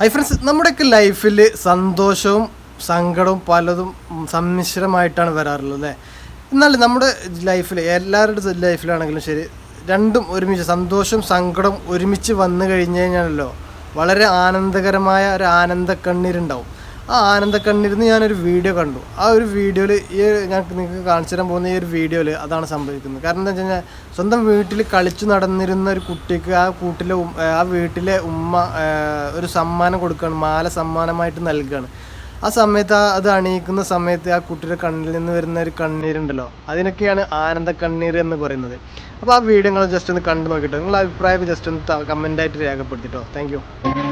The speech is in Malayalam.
ഹൈ ഫ്രണ്ട്സ് നമ്മുടെയൊക്കെ ലൈഫിൽ സന്തോഷവും സങ്കടവും പലതും സമ്മിശ്രമായിട്ടാണ് വരാറുള്ളത് അല്ലേ? എന്നാൽ നമ്മുടെ ലൈഫിൽ എല്ലാവരുടെ ലൈഫിലാണെങ്കിലും ശരി രണ്ടും ഒരുമിച്ച് സന്തോഷവും സങ്കടവും ഒരുമിച്ച് വന്നു കഴിഞ്ഞു കഴിഞ്ഞാലല്ലോ വളരെ ആനന്ദകരമായ ഒരു ആനന്ദ കണ്ണീരുണ്ടാവും ആ ആനന്ദ കണ്ണീരിന്ന് ഞാനൊരു വീഡിയോ കണ്ടു. ആ ഒരു വീഡിയോയിൽ ഈ ഞാൻ നിങ്ങൾക്ക് കാണിച്ചു തരാൻ പോകുന്ന ഈ ഒരു വീഡിയോയിൽ അതാണ് സംഭവിക്കുന്നത്. കാരണം എന്താ വെച്ച് കഴിഞ്ഞാൽ സ്വന്തം വീട്ടിൽ കളിച്ചു നടന്നിരുന്ന ഒരു കുട്ടിക്ക് ആ കൂട്ടിലെ ആ വീട്ടിലെ ഉമ്മ ഒരു സമ്മാനം കൊടുക്കുകയാണ് മാല സമ്മാനമായിട്ട് നൽകുകയാണ് ആ സമയത്ത് ആ അത് അണിയിക്കുന്ന സമയത്ത് ആ കുട്ടിയുടെ കണ്ണിൽ നിന്ന് വരുന്ന ഒരു കണ്ണീരുണ്ടല്ലോ അതിനൊക്കെയാണ് ആനന്ദ കണ്ണീർ എന്ന് പറയുന്നത്. അപ്പോൾ ആ വീഡിയോ നിങ്ങൾ ജസ്റ്റ് ഒന്ന് കണ്ടു നോക്കിയിട്ടോ നിങ്ങളുടെ അഭിപ്രായം ജസ്റ്റ് ഒന്ന് കമന്റായിട്ട് രേഖപ്പെടുത്തിട്ടോ. താങ്ക്